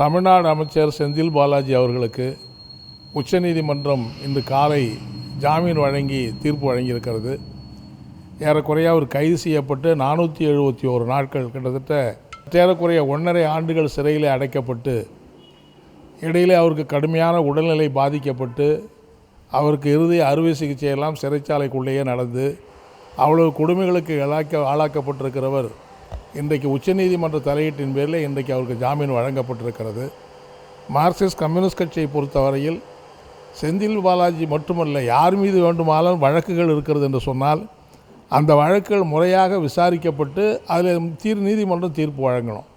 தமிழ்நாடு அமைச்சர் செந்தில் பாலாஜி அவர்களுக்கு உச்சநீதிமன்றம் இன்று காலை ஜாமீன் வழங்கி தீர்ப்பு வழங்கியிருக்கிறது. ஏறக்குறைய அவர் கைது செய்யப்பட்டு நானூற்றி எழுபத்தி ஒரு நாட்கள் கிட்டத்தட்ட ஏறக்குறைய ஒன்றரை ஆண்டுகள் சிறையில் அடைக்கப்பட்டு இடையிலே அவருக்கு கடுமையான உடல்நிலை பாதிக்கப்பட்டு அவருக்கு இறுதி அறுவை சிகிச்சையெல்லாம் சிறைச்சாலைக்குள்ளேயே நடந்து அவ்வளவு கொடுமைகளுக்கு ஆளாக்க ஆளாக்கப்பட்டிருக்கிறவர் இன்றைக்கு உச்சநீதிமன்ற தலையீட்டின் பேரில் இன்றைக்கு அவருக்கு ஜாமீன் வழங்கப்பட்டிருக்கிறது. மார்க்சிஸ்ட் கம்யூனிஸ்ட் கட்சியை பொறுத்தவரையில் செந்தில் பாலாஜி மட்டுமல்ல யார் மீது வேண்டுமானாலும் வழக்குகள் இருக்கிறது என்று சொன்னால் அந்த வழக்குகள் முறையாக விசாரிக்கப்பட்டு அதில் தீர் நீதிமன்றம் தீர்ப்பு வழங்கணும்.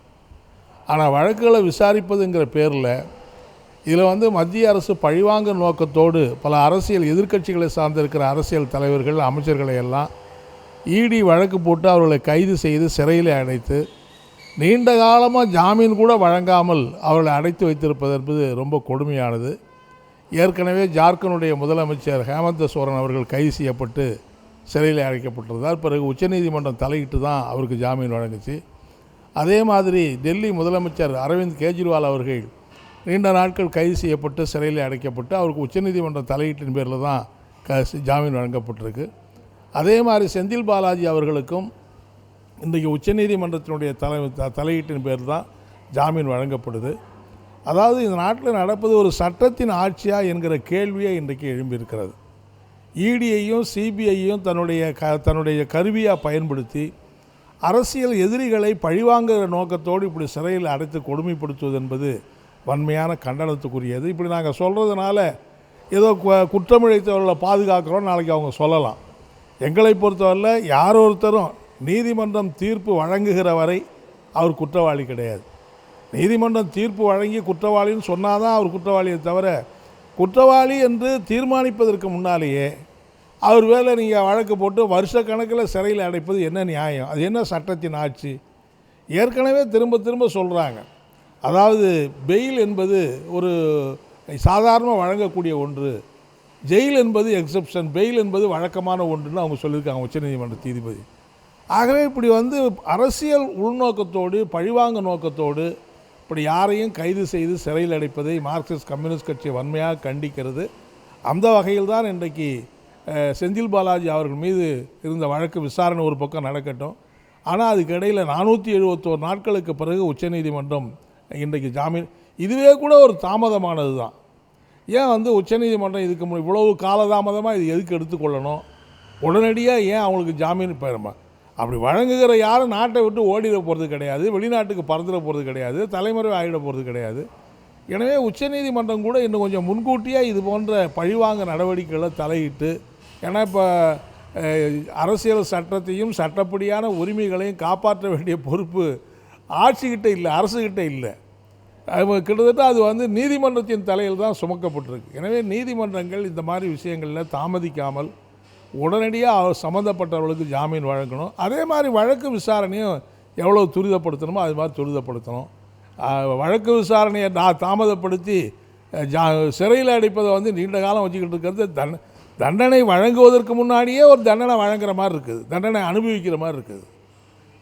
ஆனால் வழக்குகளை விசாரிப்பதுங்கிற பேரில் இதில் வந்து மத்திய அரசு பழிவாங்கும் நோக்கத்தோடு பல அரசியல் எதிர்க்கட்சிகளை சார்ந்திருக்கிற அரசியல் தலைவர்கள் அமைச்சர்களை எல்லாம் இடி வழக்கு போட்டு அவர்களை கைது செய்து சிறையில் அடைத்து நீண்ட காலமாக ஜாமீன் கூட வழங்காமல் அவர்களை அடைத்து வைத்திருப்பது என்பது ரொம்ப கொடுமையானது. ஏற்கனவே ஜார்க்கண்டுடைய முதலமைச்சர் ஹேமந்த சோரன் அவர்கள் கைது செய்யப்பட்டு சிறையில் அடைக்கப்பட்டிருந்தார். பிறகு உச்சநீதிமன்றம் தலையிட்டு தான் அவருக்கு ஜாமீன் வழங்குச்சு. அதே மாதிரி டெல்லி முதலமைச்சர் அரவிந்த் கெஜ்ரிவால் அவர்கள் நீண்ட நாட்கள் கைது செய்யப்பட்டு சிறையில் அடைக்கப்பட்டு அவருக்கு உச்சநீதிமன்றம் தலையீட்டின் பேரில் தான் க ஜாமீன் வழங்கப்பட்டிருக்கு. அதே மாதிரி செந்தில் பாலாஜி அவர்களுக்கும் இன்றைக்கு உச்சநீதிமன்றத்தினுடைய தலை தலையீட்டின் பேர் தான் ஜாமீன் வழங்கப்படுது. அதாவது இந்த நாட்டில் நடப்பது ஒரு சட்டத்தின் ஆட்சியா என்கிற கேள்வியே இன்றைக்கு எழும்பியிருக்கிறது. இடியையும் சிபிஐயும் தன்னுடைய க தன்னுடைய கருவியாக பயன்படுத்தி அரசியல் எதிரிகளை பழிவாங்குகிற நோக்கத்தோடு இப்படி சிறையில் அடைத்து கொடுமைப்படுத்துவது என்பது வன்மையான கண்டனத்துக்குரியது. இப்படி நாங்கள் சொல்கிறதுனால ஏதோ கு- குற்றமிழைத்தவர்களை பாதுகாக்கிறோம் நாளைக்கு அவங்க சொல்லலாம். எங்களை பொறுத்தவரையில் யார் ஒருத்தரும் நீதிமன்றம் தீர்ப்பு வழங்குகிற வரை அவர் குற்றவாளி கிடையாது. நீதிமன்றம் தீர்ப்பு வழங்கி குற்றவாளின்னு சொன்னால் தான் அவர் குற்றவாளியை தவிர குற்றவாளி என்று தீர்மானிப்பதற்கு முன்னாலேயே அவர் வேலை நீங்கள் வழக்கு போட்டு வருஷ கணக்கில் சிறையில் அடைப்பது என்ன நியாயம்? அது என்ன சட்டத்தின் ஆட்சி? ஏற்கனவே திரும்ப திரும்ப சொல்கிறாங்க அதாவது பெயில் என்பது ஒரு சாதாரண வழங்கக்கூடிய ஒன்று. ஜெயில் என்பது எக்ஸெப்ஷன் பெயில் என்பது வழக்கமான ஒன்றுன்னு அவங்க சொல்லியிருக்காங்க உச்சநீதிமன்ற நீதிபதி. ஆகவே இப்படி வந்து அரசியல் உள்நோக்கத்தோடு பழிவாங்க நோக்கத்தோடு இப்படி யாரையும் கைது செய்து சிறையில் அடைப்பதை மார்க்சிஸ்ட் கம்யூனிஸ்ட் கட்சி வன்மையாக கண்டிக்கிறது. அந்த வகையில் தான் இன்றைக்கு செந்தில் பாலாஜி அவர்கள் மீது இருந்த வழக்கு விசாரணை ஒரு பக்கம் நடக்கட்டும். ஆனால் அதுக்கிடையில் நானூற்றி எழுபத்தோரு நாட்களுக்கு பிறகு உச்சநீதிமன்றம் இன்றைக்கு ஜாமீன். இதுவே கூட ஒரு தாமதமானது தான் ஏன் வந்து உச்சநீதிமன்றம் இதுக்கு மு- இவ்வளவு காலதாமதமாக இது எதுக்கு எடுத்துக்கொள்ளணும்? உடனடியாக ஏன் அவங்களுக்கு ஜாமீன் பெறுமா அப்படி வழங்குகிற யாரும் நாட்டை விட்டு ஓடிட போகிறது கிடையாது வெளிநாட்டுக்கு பறந்துட போகிறது கிடையாது தலைமுறை ஆகிட போகிறது கிடையாது. எனவே உச்சநீதிமன்றம் கூட இன்னும் கொஞ்சம் முன்கூட்டியே இது போன்ற பழிவாங்க நடவடிக்கைகளை தலையிட்டு ஏன்னா இப்போ அரசியல் சட்டத்தையும் சட்டப்படியான உரிமைகளையும் காப்பாற்ற வேண்டிய பொறுப்பு ஆட்சிக்கிட்ட இல்லை அரசுக்கிட்ட இல்லை. கிட்டத்தட்ட அது வந்து நீதிமன்றத்தின் தலையில் தான் சுமக்கப்பட்டிருக்கு. எனவே நீதிமன்றங்கள் இந்த மாதிரி விஷயங்களில் தாமதிக்காமல் உடனடியாக சம்மந்தப்பட்டவர்களுக்கு ஜாமீன் வழங்கணும். அதே மாதிரி வழக்கு விசாரணையும் எவ்வளோ துரிதப்படுத்தணுமோ அது மாதிரி துரிதப்படுத்தணும். வழக்கு விசாரணையை நான் தாமதப்படுத்தி ஜா சிறையில் அடைப்பதை வந்து நீண்ட காலம் வச்சுக்கிட்டு இருக்கிறது தண்ட தண்டனை வழங்குவதற்கு முன்னாடியே ஒரு தண்டனை வழங்குற மாதிரி இருக்குது. தண்டனை அனுபவிக்கிற மாதிரி இருக்குது.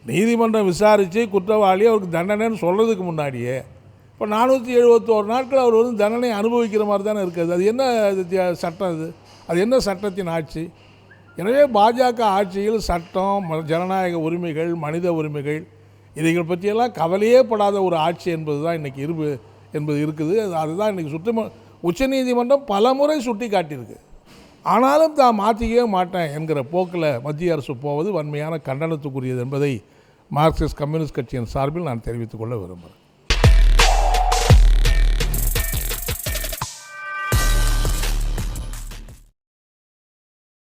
நீதிமன்றம் விசாரித்து குற்றவாளி அவருக்கு தண்டனைன்னு சொல்கிறதுக்கு முன்னாடியே இப்போ நானூற்றி எழுபத்தோரு நாட்கள் அவர் வந்து தண்டனை அனுபவிக்கிற மாதிரி தானே இருக்குது. அது என்ன இது சட்டம் இது? அது என்ன சட்டத்தின் ஆட்சி? எனவே பாஜக ஆட்சியில் சட்டம் ம- ஜனநாயக உரிமைகள் மனித உரிமைகள் இதைகள் பற்றியெல்லாம் கவலையே படாத ஒரு ஆட்சி என்பது தான் இன்றைக்கி இருப்பு என்பது இருக்குது. அது அதுதான் இன்றைக்கி சுத்தம உச்சநீதிமன்றம் பல முறை சுட்டி காட்டியிருக்கு. ஆனாலும் தான் மாற்றிக்கவே மாட்டேன் என்கிற போக்கில் மத்திய அரசு போவது வன்மையான கண்டனத்துக்குரியது என்பதை மார்க்சிஸ்ட் கம்யூனிஸ்ட் கட்சியின் சார்பில் நான் தெரிவித்துக்கொள்ள விரும்புகிறேன்.